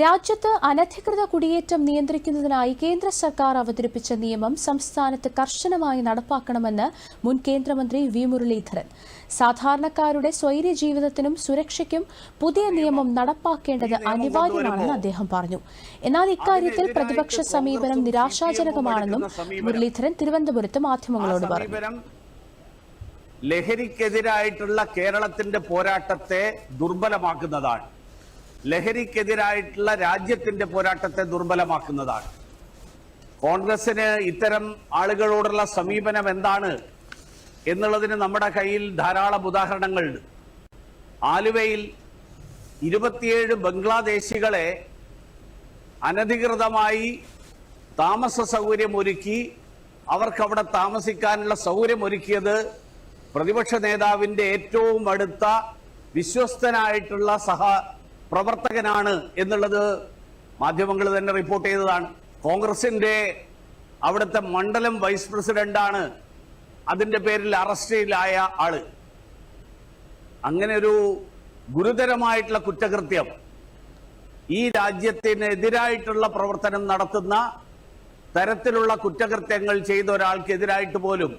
രാജ്യത്ത് അനധികൃത കുടിയേറ്റം നിയന്ത്രിക്കുന്നതിനായി കേന്ദ്ര സർക്കാർ അവതരിപ്പിച്ച നിയമം സംസ്ഥാനത്ത് കർശനമായി നടപ്പാക്കണമെന്ന് മുൻ കേന്ദ്രമന്ത്രി വി മുരളീധരൻ. സാധാരണക്കാരുടെ സ്വൈര്യ ജീവിതത്തിനും സുരക്ഷയ്ക്കും പുതിയ നിയമം നടപ്പാക്കേണ്ടത് അനിവാര്യമാണെന്ന് അദ്ദേഹം പറഞ്ഞു. എന്നാൽ ഇക്കാര്യത്തിൽ പ്രതിപക്ഷ സമീപനം നിരാശാജനകമാണെന്നും മുരളീധരൻ തിരുവനന്തപുരത്ത് മാധ്യമങ്ങളോട് പറഞ്ഞു. ലഹരിക്കെതിരായിട്ടുള്ള കേരളത്തിന്റെ പോരാട്ടത്തെ ദുർബലമാക്കുന്നതാണ്. ലഹരിക്കെതിരായിട്ടുള്ള രാജ്യത്തിന്റെ പോരാട്ടത്തെ ദുർബലമാക്കുന്നതാണ്. കോൺഗ്രസിന് ഇത്തരം ആളുകളോടുള്ള സമീപനം എന്താണ് എന്നുള്ളതിന് നമ്മുടെ കയ്യിൽ ധാരാളം ഉദാഹരണങ്ങളുണ്ട്. ആലുവയിൽ ഇരുപത്തിയേഴ് ബംഗ്ലാദേശികളെ അനധികൃതമായി താമസ സൗകര്യമൊരുക്കി അവർക്ക് അവിടെ താമസിക്കാനുള്ള സൗകര്യമൊരുക്കിയത് പ്രതിപക്ഷ നേതാവിന്റെ ഏറ്റവും അടുത്ത വിശ്വസ്തനായിട്ടുള്ള സഹ പ്രവർത്തകനാണ് എന്നുള്ളത് മാധ്യമങ്ങൾ തന്നെ റിപ്പോർട്ട് ചെയ്തതാണ്. കോൺഗ്രസിന്റെ അവിടുത്തെ മണ്ഡലം വൈസ് പ്രസിഡന്റാണ് അതിന്റെ പേരിൽ അറസ്റ്റിലായ ആൾ. അങ്ങനെ ഒരു ഗുരുതരമായിട്ടുള്ള കുറ്റകൃത്യം. ഈ രാജ്യത്തിനെതിരായിട്ടുള്ള പ്രവർത്തനം നടത്തുന്ന തരത്തിലുള്ള കുറ്റകൃത്യങ്ങൾ ചെയ്ത ഒരാൾക്കെതിരായിട്ട് പോലും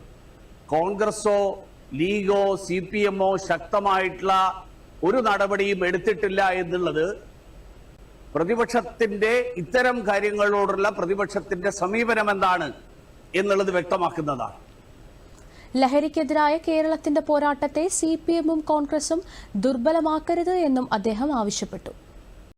കോൺഗ്രസോ ലീഗോ സി പി എമ്മോ ശക്തമായിട്ടുള്ള ഒരു നടപടിയും എടുത്തിട്ടില്ല എന്നുള്ളത് പ്രതിപക്ഷത്തിന്റെ ഇത്തരം കാര്യങ്ങളോടുള്ള പ്രതിപക്ഷത്തിന്റെ സമീപനം എന്താണ് എന്നുള്ളത് വ്യക്തമാക്കുന്നതാണ്. ലഹരിക്കെതിരായ കേരളത്തിന്റെ പോരാട്ടത്തെ സി പി എമ്മും കോൺഗ്രസും ദുർബലമാക്കരുത് എന്നും അദ്ദേഹം ആവശ്യപ്പെട്ടു.